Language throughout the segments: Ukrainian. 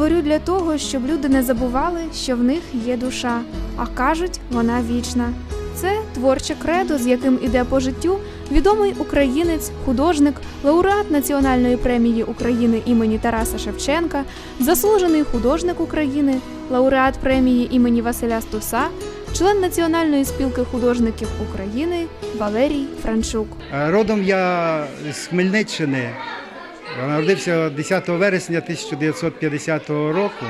творю для того, щоб люди не забували, що в них є душа, а кажуть, вона вічна. Це творче кредо, з яким іде по життю відомий українець, художник, лауреат Національної премії України імені Тараса Шевченка, заслужений художник України, лауреат премії імені Василя Стуса, член Національної спілки художників України Валерій Франчук. Е, Родом я з Хмельниччини. Народився 10 вересня 1950 року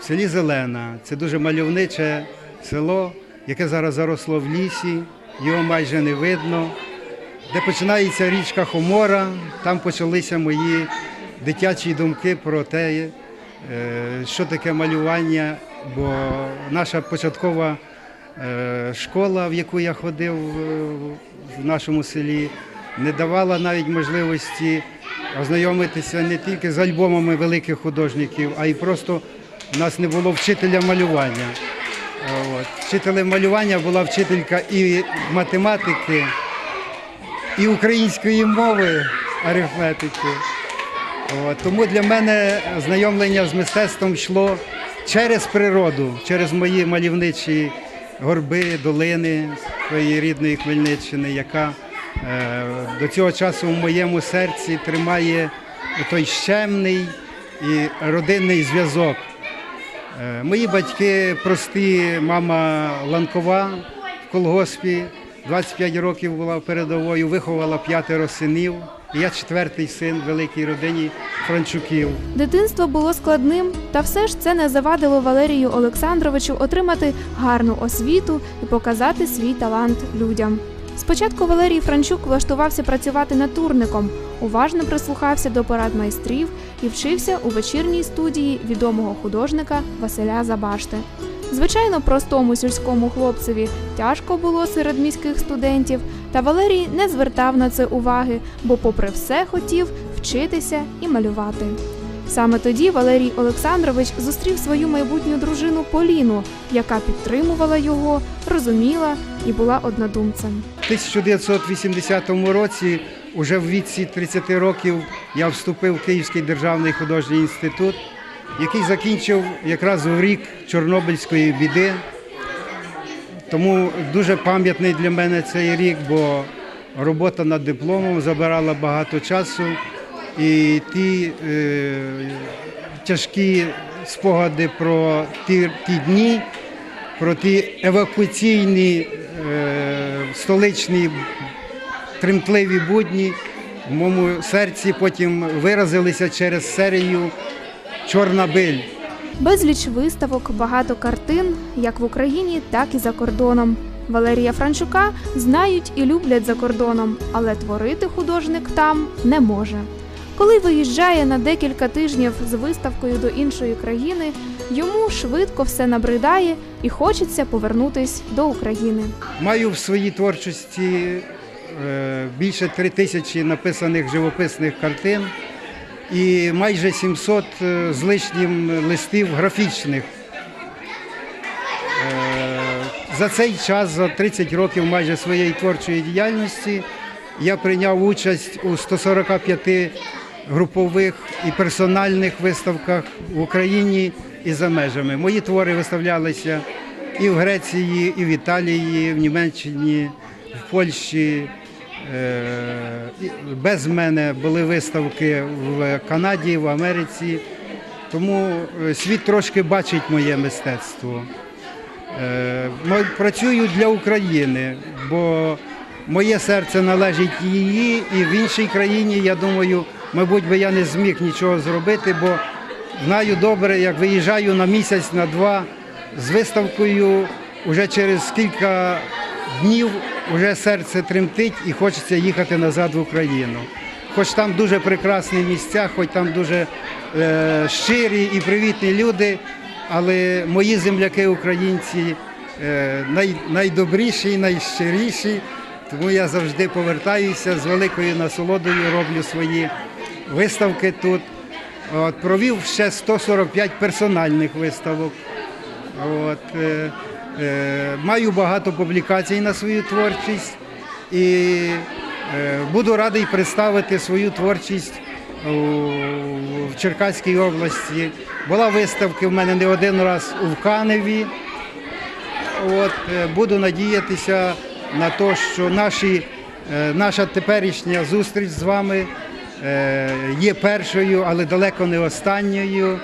в селі Зелена. Це дуже мальовниче село, яке зараз заросло в лісі, його майже не видно. Де починається річка Хомора, там почалися мої дитячі думки про те, е, що таке малювання, бо наша початкова е, школа, в яку я ходив е, в нашому селі, не давала навіть можливості ознайомитися не тільки з альбомами великих художників, а й просто у нас не було вчителя малювання. От. Вчителем малювання була вчителька і математики, і української мови, арифметики. От. Тому для мене знайомлення з мистецтвом йшло через природу, через мої малівничі горби, долини своєї рідної Хмельниччини, яка до цього часу в моєму серці тримає той щемний і родинний зв'язок. Е, Мої батьки прості, мама ланкова в колгоспі, 25 років була передовою, виховала п'ятеро синів. Я четвертий син великій родині Франчуків. Дитинство було складним, та все ж це не завадило Валерію Олександровичу отримати гарну освіту і показати свій талант людям. Спочатку Валерій Франчук влаштувався працювати натурником, уважно прислухався до порад майстрів і вчився у вечірній студії відомого художника Василя Забашти. Звичайно, простому сільському хлопцеві тяжко було серед міських студентів, та Валерій не звертав на це уваги, бо, попри все, хотів вчитися і малювати. Саме тоді Валерій Олександрович зустрів свою майбутню дружину Поліну, яка підтримувала його, розуміла і була однодумцем. У 1980 році, уже в віці 30 років, я вступив в Київський державний художній інститут, який закінчив якраз в рік Чорнобильської біди. Тому дуже пам'ятний для мене цей рік, бо робота над дипломом забирала багато часу. І ті е, тяжкі спогади про ті, ті дні, про ті евакуаційні е, столичні тремтливі будні в моєму серці потім виразилися через серію Чорна биль. Безліч виставок, багато картин, як в Україні, так і за кордоном. Валерія Франчука знають і люблять за кордоном, але творити художник там не може. Коли виїжджає на декілька тижнів з виставкою до іншої країни, йому швидко все набридає і хочеться повернутись до України. Маю в своїй творчості е, більше три тисячі написаних живописних картин і майже 700 е, з лишнім листів графічних. Е, За цей час, за 30 років майже своєї творчої діяльності, я прийняв участь у 145 групових і персональних виставках в Україні і за межами. Мої твори виставлялися і в Греції, і в Італії, і в Німеччині, в Польщі. Е, Без мене були виставки в Канаді, в Америці. Тому е, світ трошки бачить моє мистецтво. Е, Працюю для України, бо моє серце належить її, і в іншій країні, я думаю, мабуть, би я не зміг нічого зробити, бо знаю добре, як виїжджаю на місяць, на два з виставкою, вже через кілька днів вже серце тремтить і хочеться їхати назад в Україну. Хоч там дуже прекрасні місця, хоч там дуже е, щирі і привітні люди, але мої земляки українці е, най, найдобріші і найщиріші. Тому я завжди повертаюся з великою насолодою, роблю свої виставки тут. От, провів ще 145 персональних виставок. От, е, е, маю багато публікацій на свою творчість і е, буду радий представити свою творчість у- в Черкаській області. Була виставка в мене не один раз у Каневі. От, е, буду надіятися на те, що наші, е, наша теперішня зустріч з вами є першою, але далеко не останньою.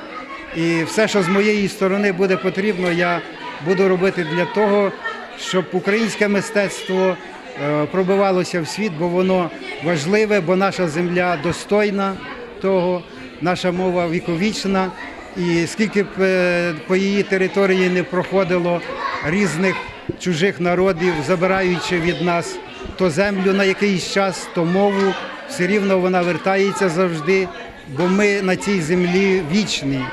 І все, що з моєї сторони буде потрібно, я буду робити для того, щоб українське мистецтво е, пробивалося в світ, бо воно важливе, бо наша земля достойна того, наша мова віковічна. І скільки б е, по її території не проходило різних чужих народів, забираючи від нас то землю на якийсь час, то мову, все рівно вона вертається завжди, бо ми на цій землі вічні.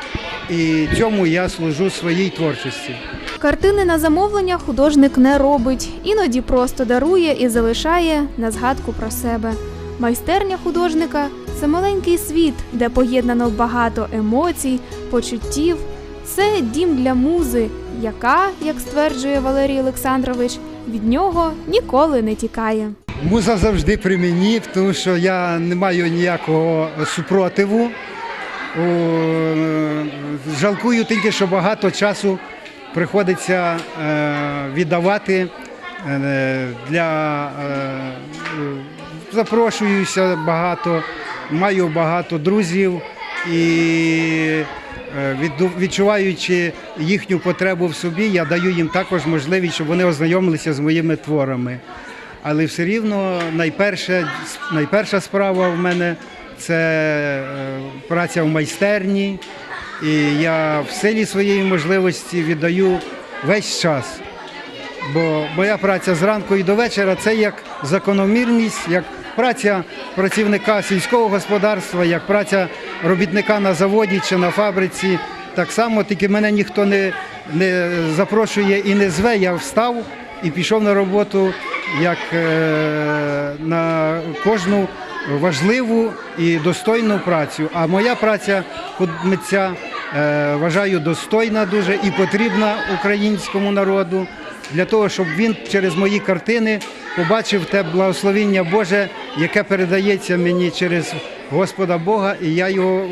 І цьому я служу своїй творчості. Картини на замовлення художник не робить, іноді просто дарує і залишає на згадку про себе. Майстерня художника це маленький світ, де поєднано багато емоцій, почуттів. Це дім для музи, яка, як стверджує Валерій Олександрович, від нього ніколи не тікає. Муза завжди при мені, тому що я не маю ніякого супротиву. Жалкую тільки, що багато часу приходиться е, віддавати е, для е, запрошуюся багато, маю багато друзів і відчуваючи їхню потребу в собі, я даю їм також можливість, щоб вони ознайомилися з моїми творами. Але все рівно найперше, найперша справа в мене це е, праця в майстерні. І я в силі своєї можливості віддаю весь час. Бо моя праця зранку і до вечора це як закономірність, як праця працівника сільського господарства, як праця робітника на заводі чи на фабриці. Так само, тільки мене ніхто не, не запрошує і не зве. Я встав і пішов на роботу як е, на кожну важливу і достойну працю. А моя праця митця е, вважаю достойна дуже і потрібна українському народу для того, щоб він через мої картини побачив те благословіння Боже, яке передається мені через Господа Бога, і я його е,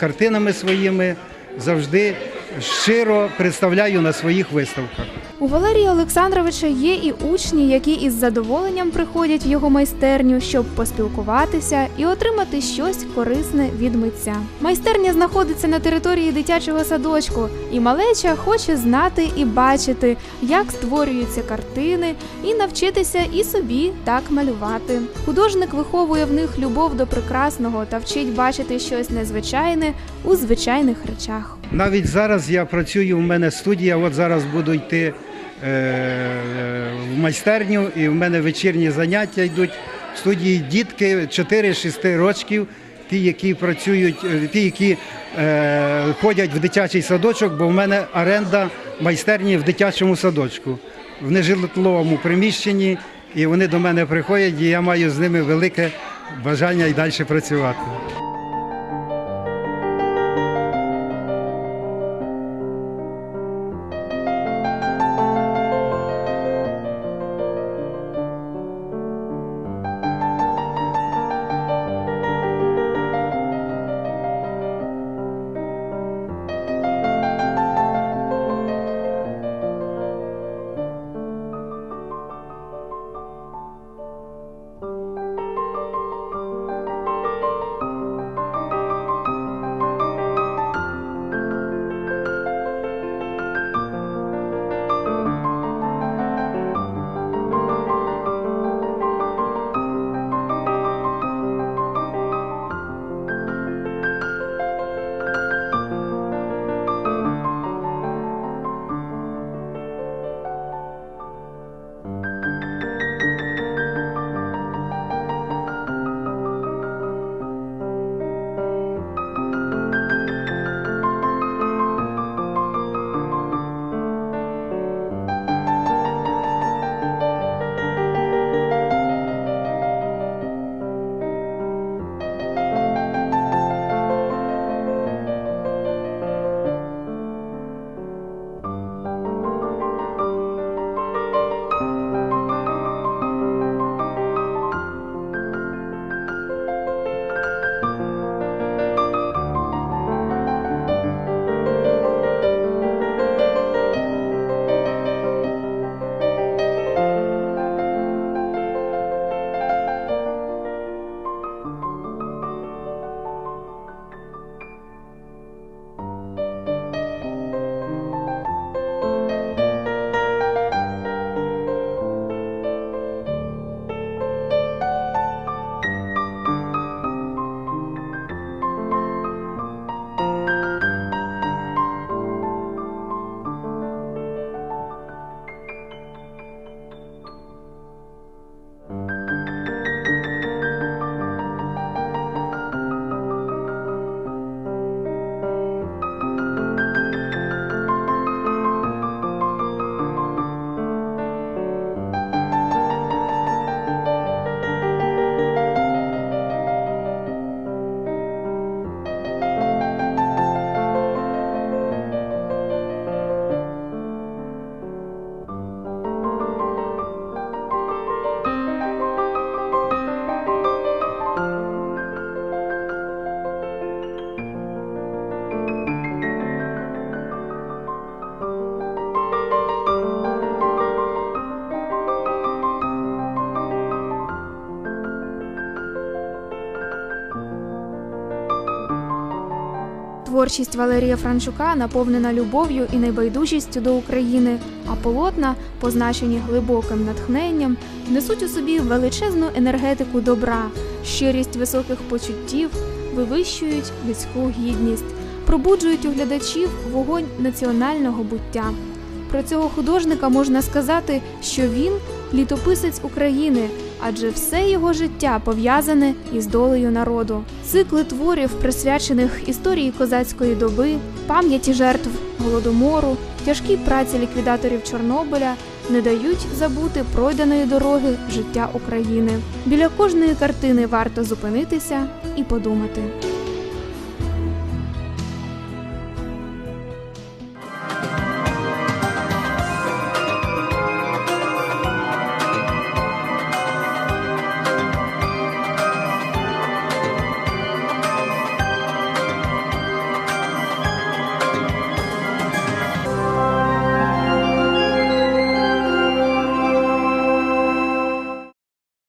картинами своїми завжди щиро представляю на своїх виставках. У Валерія Олександровича є і учні, які із задоволенням приходять в його майстерню, щоб поспілкуватися і отримати щось корисне від митця. Майстерня знаходиться на території дитячого садочку, і малеча хоче знати і бачити, як створюються картини, і навчитися і собі так малювати. Художник виховує в них любов до прекрасного та вчить бачити щось незвичайне у звичайних речах. Навіть зараз я працюю, в мене студія, от зараз буду йти е, в майстерню, і в мене вечірні заняття йдуть в студії дітки 4-6 років, ті, які працюють, е, ті, які е, ходять в дитячий садочок, бо в мене оренда майстерні в дитячому садочку, в нежитловому приміщенні, і вони до мене приходять, і я маю з ними велике бажання і далі працювати. Творчість Валерія Франчука наповнена любов'ю і небайдужістю до України, а полотна, позначені глибоким натхненням, несуть у собі величезну енергетику добра, щирість високих почуттів, вивищують людську гідність, пробуджують у глядачів вогонь національного буття. Про цього художника можна сказати, що він літописець України, адже все його життя пов'язане із долею народу. Цикли творів, присвячених історії козацької доби, пам'яті жертв голодомору, тяжкій праці ліквідаторів Чорнобиля, не дають забути пройденої дороги життя України. Біля кожної картини варто зупинитися і подумати.